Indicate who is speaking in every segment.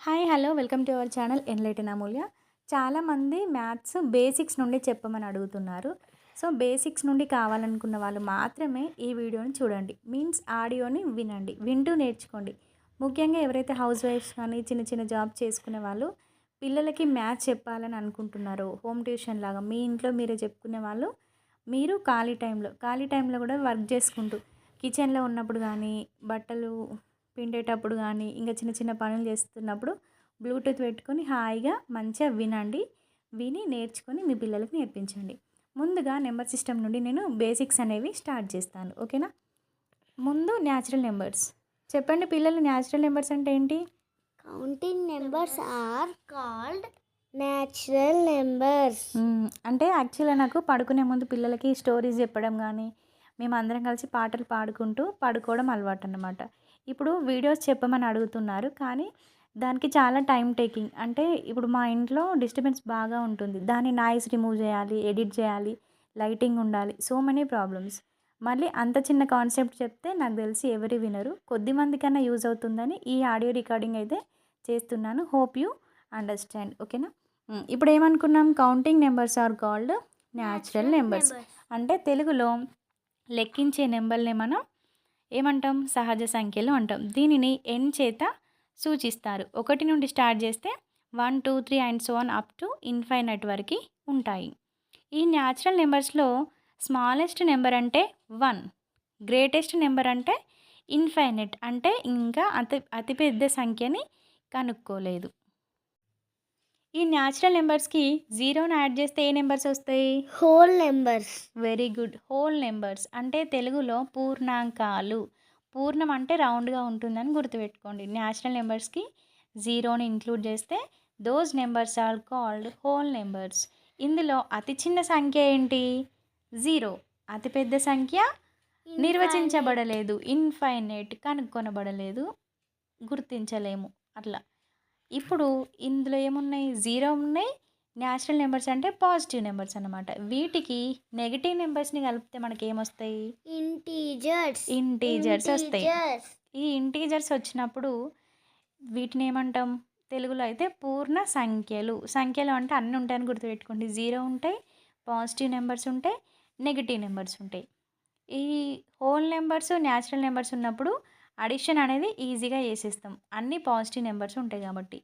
Speaker 1: Hi hello welcome to our channel enlighten Amulya. చాలామంది maths basics నుండి చెప్పమని అడుగుతున్నారు. సో బేసిక్స్ నుండి కావాలనుకున్న వాళ్ళు మాత్రమే ఈ వీడియోని చూడండి. మీన్స్ ఆడియోని వినండి. వింటూ నేర్చుకోండి. ముఖ్యంగా ఎవరైతే హౌస్ వైఫ్స్ కానీ చిన్న చిన్న జాబ్ చేసుకునే వాళ్ళు పిల్లలకి మ్యాథ్స్ చెప్పాలని అనుకుంటున్నారో హోమ్ ట్యూషన్ లాగా మీ ఇంట్లో మీరే చెప్పుకునే వాళ్ళు మీరు ఖాళీ టైంలో ఖాళీ టైంలో కూడా వర్క్ చేసుకుంటూ కిచెన్లో ఉన్నప్పుడు కానీ బట్టలు పిండేటప్పుడు కానీ ఇంకా చిన్న చిన్న పనులు చేస్తున్నప్పుడు బ్లూటూత్ పెట్టుకొని హాయిగా మంచిగా వినండి. విని నేర్చుకొని మీ పిల్లలకి నేర్పించండి. ముందుగా నెంబర్ సిస్టమ్ నుండి నేను బేసిక్స్ అనేవి స్టార్ట్ చేస్తాను. ఓకేనా? ముందు న్యాచురల్ నెంబర్స్. చెప్పండి పిల్లలు న్యాచురల్ నెంబర్స్ అంటే ఏంటి?
Speaker 2: numbers are called natural numbers.
Speaker 1: మ్మ్. అంటే యాక్చువల్గా నాకు పడుకునే ముందు పిల్లలకి స్టోరీస్ చెప్పడం కానీ మేము అందరం కలిసి పాటలు పాడుకుంటూ పడుకోవడం అలవాటు అన్నమాట ఇప్పుడు వీడియోస్ చెప్పమని అడుగుతున్నారు. కానీ దానికి చాలా టైం టేకింగ్. అంటే ఇప్పుడు మా ఇంట్లో డిస్టర్బెన్స్ బాగా ఉంటుంది. దాన్ని నాయిస్ రిమూవ్ చేయాలి ఎడిట్ చేయాలి లైటింగ్ ఉండాలి. So many problems. మళ్ళీ అంత చిన్న కాన్సెప్ట్ చెప్తే నాకు తెలిసి ఎవరు వినరు. కొద్ది మందికన్నా యూజ్ అవుతుందని ఈ ఆడియో రికార్డింగ్ అయితే చేస్తున్నాను. Hope you understand. ఓకేనా? ఇప్పుడు ఏమనుకున్నాం? Counting numbers are called natural numbers. అంటే తెలుగులో లెక్కించే నెంబర్ని మనం ఏమంటాం? సహజ సంఖ్యలు అంటాం. దీనిని ఎన్ చేత సూచిస్తారు. ఒకటి నుండి స్టార్ట్ చేస్తే one two three and so one up to infinite వరకు ఉంటాయి. ఈ న్యాచురల్ నెంబర్స్లో స్మాలెస్ట్ నెంబర్ అంటే వన్ గ్రేటెస్ట్ నెంబర్ అంటే ఇన్ఫైనెట్ అంటే ఇంకా అతి అతిపెద్ద సంఖ్యని కనుక్కోలేదు. ఈ న్యాచురల్ నెంబర్స్కి జీరోని యాడ్ చేస్తే ఏ నెంబర్స్ వస్తాయి?
Speaker 2: Whole numbers.
Speaker 1: Very good whole numbers అంటే తెలుగులో పూర్ణాంకాలు. పూర్ణం అంటే రౌండ్గా ఉంటుందని గుర్తుపెట్టుకోండి. న్యాచురల్ నెంబర్స్కి జీరోని ఇంక్లూడ్ చేస్తే those numbers are called whole numbers ఇందులో అతి చిన్న సంఖ్య ఏంటి? జీరో అతిపెద్ద సంఖ్య నిర్వచించబడలేదు. ఇన్ఫైనైట్ కనుక్కొనబడలేదు. గుర్తించలేము. అట్లా. ఇప్పుడు ఇందులో ఏమున్నాయి? జీరో ఉన్నాయి. న్యాచురల్ నెంబర్స్ అంటే పాజిటివ్ నెంబర్స్ అన్నమాట. వీటికి నెగిటివ్ నెంబర్స్ని కలిపితే మనకి ఏమొస్తాయి
Speaker 2: Integers.
Speaker 1: ఇంటీజర్స్ వస్తాయి. ఈ ఇంటీజర్స్ వచ్చినప్పుడు వీటిని ఏమంటాం? తెలుగులో అయితే పూర్ణ సంఖ్యలు. సంఖ్యలు అంటే అన్నీ ఉంటాయని గుర్తుపెట్టుకోండి. జీరో ఉంటాయి పాజిటివ్ నెంబర్స్ ఉంటాయి నెగిటివ్ నెంబర్స్ ఉంటాయి. ఈ హోల్ నెంబర్స్ న్యాచురల్ నెంబర్స్ ఉన్నప్పుడు అడిషన్ అనేది ఈజీగా చేసేస్తాం. అన్ని పాజిటివ్ నెంబర్స్ ఉంటాయి కాబట్టి.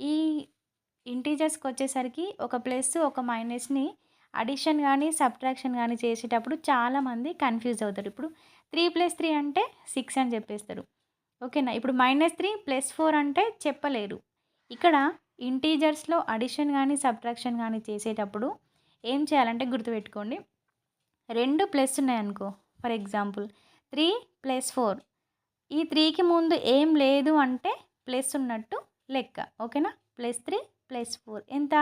Speaker 1: ఈ ఇంటీజర్స్కి వచ్చేసరికి ఒక ప్లస్ ఒక మైనస్ని అడిషన్ కానీ సబ్ట్రాక్షన్ కానీ చేసేటప్పుడు చాలామంది కన్ఫ్యూజ్ అవుతారు. ఇప్పుడు త్రీ ప్లస్ త్రీ అంటే సిక్స్ అని చెప్పేస్తారు. ఓకేనా ఇప్పుడు మైనస్ త్రీ ప్లస్ ఫోర్ అంటే చెప్పలేరు. ఇక్కడ ఇంటీజర్స్లో అడిషన్ కానీ సబ్ట్రాక్షన్ కానీ చేసేటప్పుడు ఏం చేయాలంటే గుర్తుపెట్టుకోండి. రెండు plus ఉన్నాయనుకో for example three plus four ఈ త్రీకి ముందు ఏం లేదు అంటే ప్లస్ ఉన్నట్టు లెక్క ఓకేనా? Plus three plus four. ఎంత?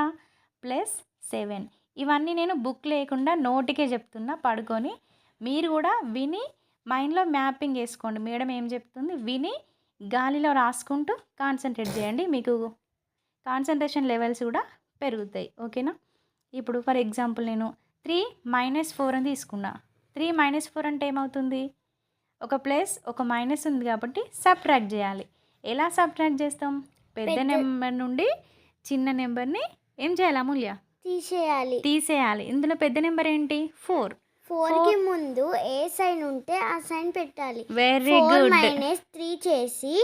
Speaker 1: Plus seven. ఇవన్నీ నేను బుక్ లేకుండా నోటికే చెప్తున్నా పడుకొని. మీరు కూడా విని మైండ్లో మ్యాపింగ్ వేసుకోండి. మేడం ఏం చెప్తుంది? విని గాలిలో రాసుకుంటూ కాన్సన్ట్రేట్ చేయండి. మీకు కాన్సన్ట్రేషన్ లెవెల్స్ కూడా పెరుగుతాయి ఓకేనా? ఇప్పుడు ఫర్ ఎగ్జాంపుల్ నేను త్రీ మైనస్ ఫోర్ అని తీసుకున్నా. త్రీ మైనస్ ఫోర్ అంటే ఏమవుతుంది? ఒక ప్లస్ ఒక మైనస్ ఉంది కాబట్టి సబ్ట్రాక్ట్ చేయాలి. ఎలా సబ్ట్రాక్ట్ చేస్తాం? పెద్ద నెంబర్ నుండి చిన్న నెంబర్ని ఏం చేయాలి అమూల్య?
Speaker 2: తీసేయాలి.
Speaker 1: తీసేయాలి. ఇందులో పెద్ద నెంబర్ ఏంటి? ఫోర్.
Speaker 2: ఫోర్. కి ముందు ఏ సైన్ ఉంటే ఆ సైన్ పెట్టాలి.
Speaker 1: వెరీ గుడ్
Speaker 2: మైనస్ త్రీ చేసి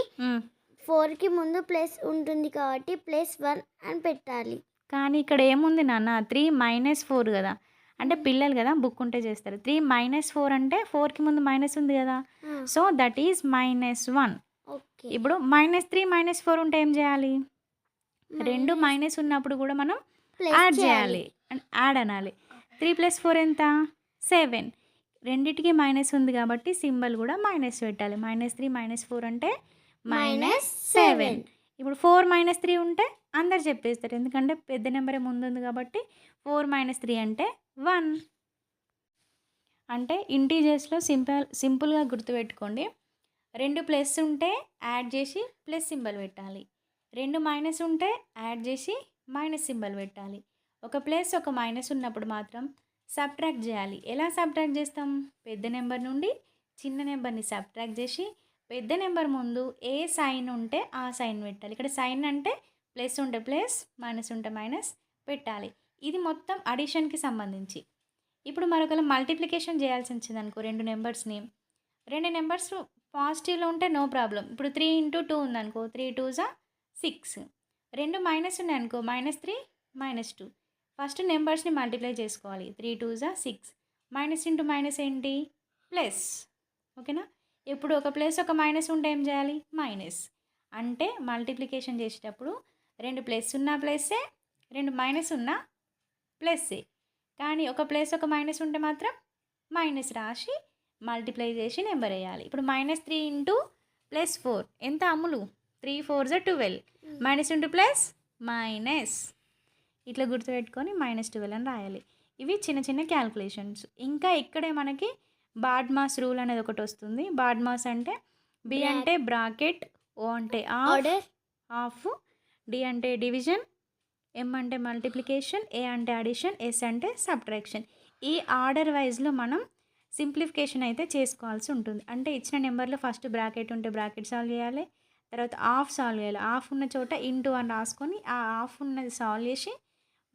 Speaker 2: ఫోర్కి ముందు ప్లస్ ఉంటుంది కాబట్టి ప్లస్ వన్ అని పెట్టాలి.
Speaker 1: కానీ ఇక్కడ ఏముంది నాన్న? త్రీ మైనస్ ఫోర్ కదా. అంటే పిల్లలు కదా బుక్ ఉంటే చేస్తారు. త్రీ మైనస్ ఫోర్ అంటే ఫోర్కి ముందు మైనస్ ఉంది కదా. So that is minus one. ఇప్పుడు మైనస్ త్రీ మైనస్ ఫోర్ ఉంటే ఏం చేయాలి? రెండు మైనస్ ఉన్నప్పుడు కూడా మనం యాడ్ చేయాలి. యాడ్ అనాలి. త్రీ ప్లస్ ఫోర్ ఎంత? సెవెన్. రెండిటికి మైనస్ ఉంది కాబట్టి సింబల్ కూడా మైనస్ పెట్టాలి. మైనస్ త్రీ మైనస్ ఫోర్ అంటే మైనస్ సెవెన్. ఇప్పుడు ఫోర్ మైనస్ త్రీ ఉంటే అందరు చెప్పేస్తారు. ఎందుకంటే పెద్ద నెంబరే ముందు ఉంది కాబట్టి ఫోర్ మైనస్ త్రీ అంటే వన్. అంటే ఇంటీజర్స్లో సింపుల్ సింపుల్గా గుర్తుపెట్టుకోండి. రెండు ప్లస్ ఉంటే యాడ్ చేసి ప్లస్ సింబల్ పెట్టాలి. రెండు మైనస్ ఉంటే యాడ్ చేసి మైనస్ సింబల్ పెట్టాలి. ఒక ప్లస్ ఒక మైనస్ ఉన్నప్పుడు మాత్రం సబ్ట్రాక్ట్ చేయాలి. ఎలా సబ్ట్రాక్ట్ చేస్తాం? పెద్ద నెంబర్ నుండి చిన్న నెంబర్ని సబ్ట్రాక్ట్ చేసి పెద్ద నెంబర్ ముందు ఏ సైన్ ఉంటే ఆ సైన్ పెట్టాలి. ఇక్కడ సైన్ అంటే ప్లస్ ఉంటే ప్లస్ మైనస్ ఉంటే మైనస్ పెట్టాలి. ఇది మొత్తం అడిషన్కి సంబంధించి. ఇప్పుడు మరొకరు మల్టిప్లికేషన్ చేయాల్సి వచ్చింది అనుకో రెండు నెంబర్స్ని. రెండు నెంబర్స్ పాజిటివ్లో ఉంటే నో ప్రాబ్లం ఇప్పుడు త్రీ ఇంటూ టూ ఉందనుకో త్రీ టూ జా సిక్స్. రెండు మైనస్ ఉన్నాయి అనుకో minus three minus two. First నెంబర్స్ని multiply చేసుకోవాలి. త్రీ టూ జా సిక్స్. మైనస్ ఇంటూ మైనస్ ఏంటి? ప్లస్. ఓకేనా? ఇప్పుడు ఒక ప్లస్ ఒక మైనస్ ఉంటే ఏం చేయాలి? మైనస్. అంటే మల్టిప్లికేషన్ చేసేటప్పుడు రెండు ప్లస్ ఉన్న ప్లస్సే రెండు మైనస్ ఉన్న ప్లస్సే కానీ ఒక ప్లస్ ఒక మైనస్ ఉంటే మాత్రం మైనస్ రాసి మల్టిప్లై చేసి నెంబర్ వేయాలి. ఇప్పుడు minus three into plus four. ఎంత అమ్ములు? త్రీ ఫోర్ జా twelve. Minus into plus minus. ఇట్లా గుర్తుపెట్టుకొని మైనస్ ట్వెల్వ్ అని రాయాలి. ఇవి చిన్న చిన్న క్యాల్కులేషన్స్. ఇంకా ఇక్కడే మనకి బాడ్మాస్ రూల్ అనేది ఒకటి వస్తుంది. బాడ్మాస్ అంటే బి. అంటే బ్రాకెట్ ఓ అంటే ఆఫ్ డి అంటే డివిజన్ ఎం అంటే మల్టిప్లికేషన్ ఏ అంటే అడిషన్ ఎస్ అంటే సబ్ట్రాక్షన్ ఈ ఆర్డర్ వైజ్లో మనం సింప్లిఫికేషన్ అయితే చేసుకోవాల్సి ఉంటుంది. అంటే ఇచ్చిన నెంబర్లో ఫస్ట్ బ్రాకెట్ ఉంటే బ్రాకెట్ సాల్వ్ చేయాలి. తర్వాత ఆఫ్ సాల్వ్ చేయాలి. ఆఫ్ ఉన్న చోట ఇంటూ అని రాసుకొని ఆ ఆఫ్ ఉన్నది సాల్వ్ చేసి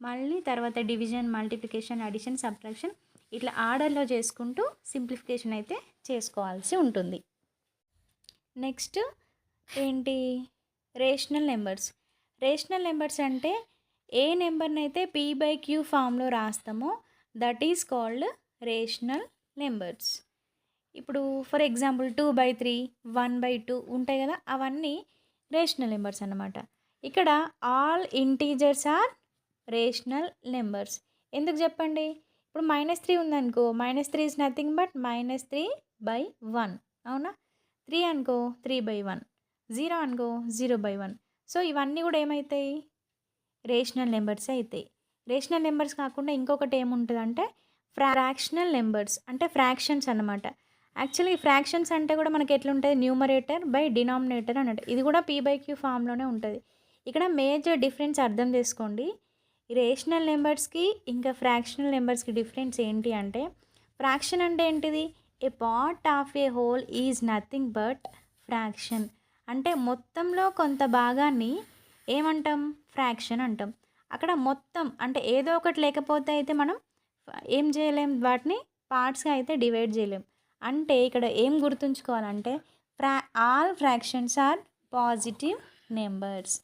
Speaker 1: మళ్ళీ తర్వాత డివిజన్ మల్టిప్లికేషన్ అడిషన్ సబ్ట్రాక్షన్ ఇట్లా ఆర్డర్లో చేసుకుంటూ సింప్లిఫికేషన్ అయితే చేసుకోవాల్సి ఉంటుంది. నెక్స్ట్ ఏంటి? రేషనల్ నెంబర్స్ రేషనల్ నెంబర్స్ అంటే ఏ నెంబర్ని అయితే పీ బై క్యూ ఫామ్లో రాస్తామో that is called rational numbers ఇప్పుడు for example two by three one by two ఉంటాయి కదా అవన్నీ రేషనల్ నెంబర్స్ అన్నమాట. ఇక్కడ all integers are rational numbers ఎందుకు చెప్పండి? ఇప్పుడు మైనస్ త్రీ ఉందనుకో minus three is nothing but minus three by one అవునా? త్రీ అనుకో త్రీ బై వన్ జీరో అనుకో జీరో బై వన్ సో ఇవన్నీ కూడా ఏమవుతాయి రేషనల్ నెంబర్స్ అవుతాయి రేషనల్ నెంబర్స్ కాకుండా ఇంకొకటి ఏముంటుందంటే ఫ్రాక్షనల్ నెంబర్స్ అంటే ఫ్రాక్షన్స్ అన్నమాట. యాక్చువల్లీ ఫ్రాక్షన్స్ అంటే కూడా మనకి ఎట్లుంటుంది? న్యూమరేటర్ బై డినామినేటర్ అన్నట్టు. ఇది కూడా పీ బై క్యూ ఫామ్లోనే ఉంటుంది. ఇక్కడ మేజర్ డిఫరెన్స్ అర్థం చేసుకోండి. ఈ రేషనల్ నెంబర్స్కి ఇంకా ఫ్రాక్షనల్ నెంబర్స్కి డిఫరెన్స్ ఏంటి అంటే ఫ్రాక్షన్ అంటే ఏంటిది? A part of a whole is nothing but fraction అంటే మొత్తంలో కొంత భాగాన్ని ఏమంటాం? ఫ్రాక్షన్ అంటాం. అక్కడ మొత్తం అంటే ఏదో ఒకటి లేకపోతే అయితే మనం ఏం చేయలేం వాటిని పార్ట్స్గా అయితే డివైడ్ చేయలేం. అంటే ఇక్కడ ఏం గుర్తుంచుకోవాలంటే ఫ్రా all fractions are positive numbers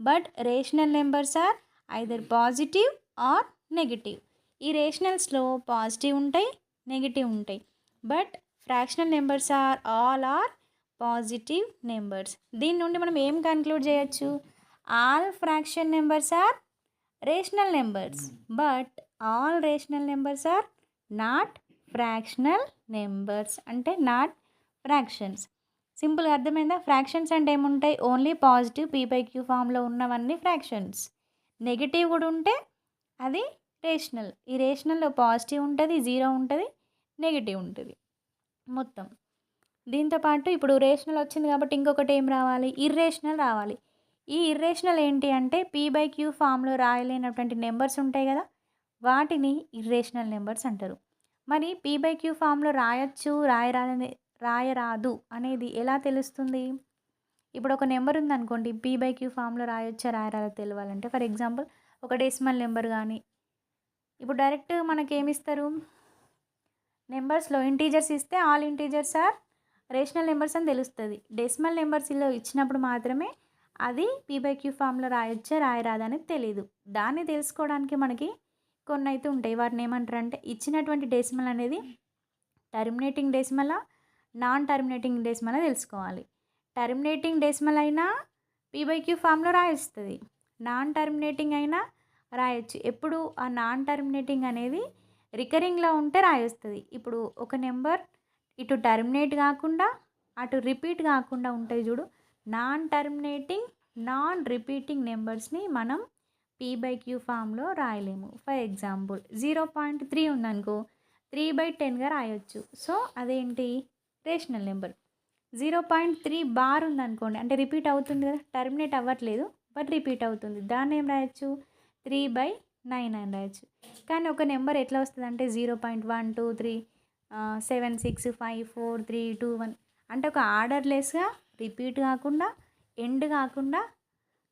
Speaker 1: but rational numbers are either positive or negative ఈ రేషనల్స్లో పాజిటివ్ ఉంటాయి నెగిటివ్ ఉంటాయి but fractional numbers are all are positive numbers దీని నుండి మనం ఏం కన్క్లూడ్ చేయొచ్చు? All fraction numbers are rational numbers. But all rational numbers are not fractional numbers. అంటే నాట్ ఫ్రాక్షన్స్. సింపుల్గా అర్థమైందా? ఫ్రాక్షన్స్ అంటే ఏముంటాయి? Only positive P by Q ఫామ్లో ఉన్నవన్నీ ఫ్రాక్షన్స్. నెగిటివ్ కూడా ఉంటే అది రేషనల్. ఈ రేషనల్లో పాజిటివ్ ఉంటుంది జీరో ఉంటుంది నెగిటివ్ ఉంటుంది. మొత్తం. దీంతోపాటు ఇప్పుడు రేషనల్ వచ్చింది కాబట్టి ఇంకొకటి ఏం రావాలి? ఇర్రేషనల్ రావాలి. ఈ ఇర్రేషనల్ ఏంటి అంటే పీ బై క్యూ ఫామ్లో రాయలేనటువంటి నెంబర్స్ ఉంటాయి కదా వాటిని ఇర్రేషనల్ నెంబర్స్ అంటారు. మరి పీ బై క్యూ ఫామ్లో రాయొచ్చు రాయరాదని రాయరాదు అనేది ఎలా తెలుస్తుంది? ఇప్పుడు ఒక నెంబర్ ఉందనుకోండి పీ బై క్యూ ఫామ్లో రాయొచ్చా రాయరాదో తెలియాలంటే ఫర్ ఎగ్జాంపుల్ ఒక డెసిమల్ నెంబర్ కానీ ఇప్పుడు డైరెక్ట్ మనకి ఏమిస్తారు నెంబర్స్లో ఇంటీజర్స్ ఇస్తే all integers are rational numbers అని తెలుస్తుంది. డెసిమల్ నెంబర్స్లో ఇచ్చినప్పుడు మాత్రమే అది పీ బై క్యూ ఫామ్లో రాయొచ్చా రాయరాదా అనేది తెలియదు దాన్ని తెలుసుకోవడానికి మనకి కొన్ని అయితే ఉంటాయి. వాటిని ఏమంటారు అంటే ఇచ్చినటువంటి డెసిమల్ అనేది టర్మినేటింగ్ డెసిమలా నాన్ టర్మినేటింగ్ డెసిమల్ తెలుసుకోవాలి. టర్మినేటింగ్ డెసిమల్ అయినా పీ బై క్యూ ఫామ్లో రాయిస్తుంది. నాన్ టర్మినేటింగ్ అయినా రాయొచ్చు. ఎప్పుడు ఆ నాన్ టర్మినేటింగ్ అనేది రికరింగ్లో ఉంటే రాయొస్తుంది. ఇప్పుడు ఒక నెంబర్ ఇటు టర్మినేట్ కాకుండా అటు రిపీట్ కాకుండా ఉంటాయి చూడు. నాన్ టర్మినేటింగ్ నాన్ రిపీటింగ్ నెంబర్స్ని మనం పీ బై క్యూ ఫామ్లో రాయలేము. For example zero point three ఉందనుకో త్రీ బై టెన్గా రాయొచ్చు. సో అదేంటి? Rational number zero point three bar ఉందనుకోండి అంటే రిపీట్ అవుతుంది కదా టర్మినేట్ అవ్వట్లేదు బట్ రిపీట్ అవుతుంది. దాన్ని ఏం రాయొచ్చు? త్రీ బై నైన్ అని రాయొచ్చు. కానీ ఒక నెంబర్ ఎట్లా వస్తుంది అంటే zero point one two three seven six five four three two one అంటే ఒక ఆర్డర్లెస్గా రిపీట్ కాకుండా ఎండ్ కాకుండా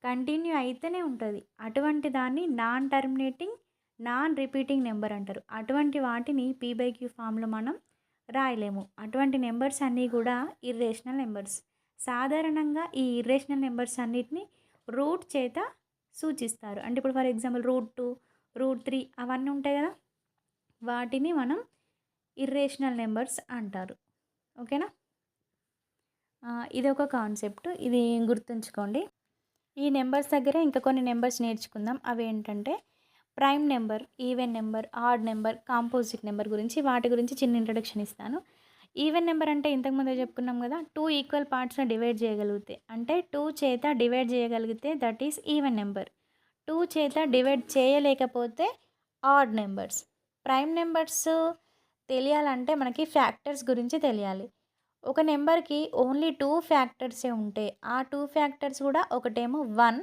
Speaker 1: కంటిన్యూ అయితేనే ఉంటుంది. అటువంటి దాన్ని non terminating non repeating number అంటారు. అటువంటి వాటిని పీబై క్యూ ఫామ్లో మనం రాయలేము. అటువంటి నెంబర్స్ అన్నీ కూడా ఇర్రేషనల్ నెంబర్స్. సాధారణంగా ఈ ఇర్రేషనల్ నెంబర్స్ అన్నిటిని రూట్ చేత సూచిస్తారు. అంటే ఇప్పుడు for example root two root three అవన్నీ ఉంటాయి కదా? వాటిని మనం ఇర్రేషనల్ నెంబర్స్ అంటారు. ఓకేనా? ఇది ఒక కాన్సెప్ట్. ఇది గుర్తుంచుకోండి. ఈ నెంబర్స్ దగ్గర ఇంకా కొన్ని నెంబర్స్ నేర్చుకుందాం. అవి ఏంటంటే prime number even number odd number composite number గురించి వాటి గురించి చిన్న ఇంట్రడక్షన్ ఇస్తాను. ఈవెన్ నెంబర్ అంటే ఇంతకుముందే చెప్పుకున్నాం కదా టూ ఈక్వల్ పార్ట్స్ని డివైడ్ చేయగలిగితే అంటే టూ చేత డివైడ్ చేయగలిగితే that is even number. Two చేత డివైడ్ చేయలేకపోతే ఆడ్ నెంబర్స్. ప్రైమ్ నెంబర్స్ తెలియాలంటే మనకి ఫ్యాక్టర్స్ గురించి తెలియాలి. ఒక నెంబర్కి ఓన్లీ టూ ఫ్యాక్టర్సే ఉంటాయి ఆ టూ ఫ్యాక్టర్స్ కూడా ఒకటేమో వన్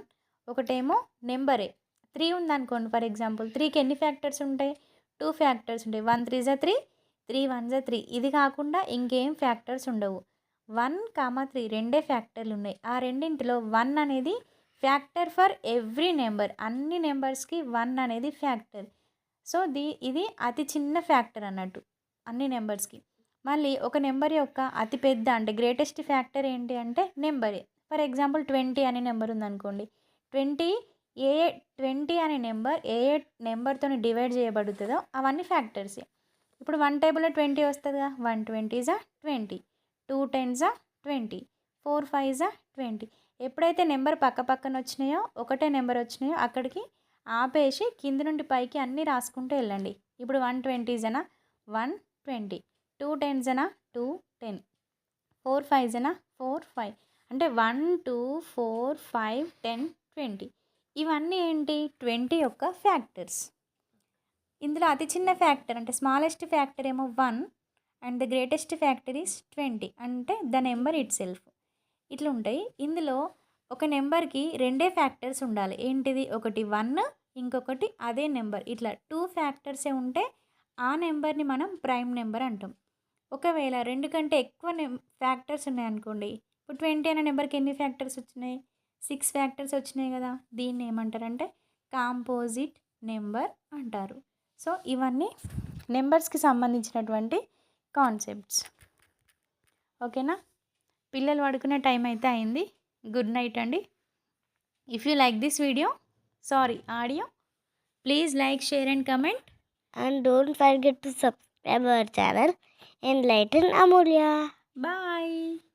Speaker 1: ఒకటేమో నెంబరే. త్రీ ఉందనుకోండి ఫర్ ఎగ్జాంపుల్ త్రీకి ఎన్ని ఫ్యాక్టర్స్ ఉంటాయి? టూ ఫ్యాక్టర్స్ ఉంటాయి. వన్ త్రీ జా త్రీ త్రీ వన్ జా త్రీ. ఇది కాకుండా ఇంకేం ఫ్యాక్టర్స్ ఉండవు. వన్ కామా త్రీ రెండే ఫ్యాక్టర్లు ఉన్నాయి. ఆ రెండింటిలో వన్ అనేది ఫ్యాక్టర్ ఫర్ ఎవ్రీ నెంబర్. అన్ని నెంబర్స్కి వన్ అనేది ఫ్యాక్టర్. సో ది ఇది అతి చిన్న ఫ్యాక్టర్ అన్నట్టు. అన్ని నెంబర్స్కి. మళ్ళీ ఒక నెంబర్ యొక్క అతి పెద్ద అంటే గ్రేటెస్ట్ ఫ్యాక్టర్ ఏంటి అంటే నెంబరే. ఫర్ ఎగ్జాంపుల్ ట్వంటీ అనే నెంబర్ ఉందనుకోండి. ట్వంటీ ఏ ట్వంటీ అనే నెంబర్ ఏ ఏ నెంబర్తో డివైడ్ చేయబడుతుందో అవన్నీ ఫ్యాక్టర్సే. ఇప్పుడు వన్ టేబుల్లో ట్వంటీ వస్తుందిగా వన్ ట్వంటీ జా ట్వంటీ. టూ టెన్ జా ట్వంటీ. ఫోర్ ఫైవ్ జా ట్వంటీ. ఎప్పుడైతే నెంబర్ పక్క పక్కన వచ్చినాయో ఒకటే నెంబర్ వచ్చినాయో అక్కడికి ఆపేసి కింద నుండి పైకి అన్నీ రాసుకుంటూ వెళ్ళండి. ఇప్పుడు వన్ ట్వంటీ జనా వన్ ట్వంటీ. టూ టెన్ జనా టూ టెన్. ఫోర్ ఫైవ్ జనా ఫోర్ ఫైవ్. అంటే one two four five ten twenty. ఇవన్నీ ఏంటి? ట్వంటీ యొక్క ఫ్యాక్టర్స్. ఇందులో అతి చిన్న ఫ్యాక్టర్ అంటే స్మాలెస్ట్ ఫ్యాక్టర్ ఏమో one and the greatest factor is twenty. అంటే ద నెంబర్ ఇట్ సెల్ఫ్ ఇట్లా ఉంటాయి. ఇందులో ఒక నెంబర్కి రెండే ఫ్యాక్టర్స్ ఉండాలి. ఏంటిది? ఒకటి వన్ ఇంకొకటి అదే నెంబర్. ఇట్లా టూ ఫ్యాక్టర్సే ఉంటే ఆ నెంబర్ని మనం ప్రైమ్ నెంబర్ అంటాం. ఒకవేళ రెండు కంటే ఎక్కువ ఫ్యాక్టర్స్ ఉన్నాయనుకోండి ఇప్పుడు ట్వంటీ అనే నెంబర్కి ఎన్ని ఫ్యాక్టర్స్ వచ్చినాయి? సిక్స్ ఫ్యాక్టర్స్ వచ్చినాయి కదా దీన్ని ఏమంటారంటే కాంపోజిట్ నెంబర్ అంటారు. సో ఇవన్నీ నెంబర్స్కి సంబంధించినటువంటి కాన్సెప్ట్స్. ఓకేనా? పిల్లలు పడుకునే టైం అయితే అయింది. గుడ్ నైట్ అండి. If you like this video sorry audio please like share and comment.
Speaker 2: And don't forget to subscribe our channel. Enlighten Amulya.
Speaker 1: Bye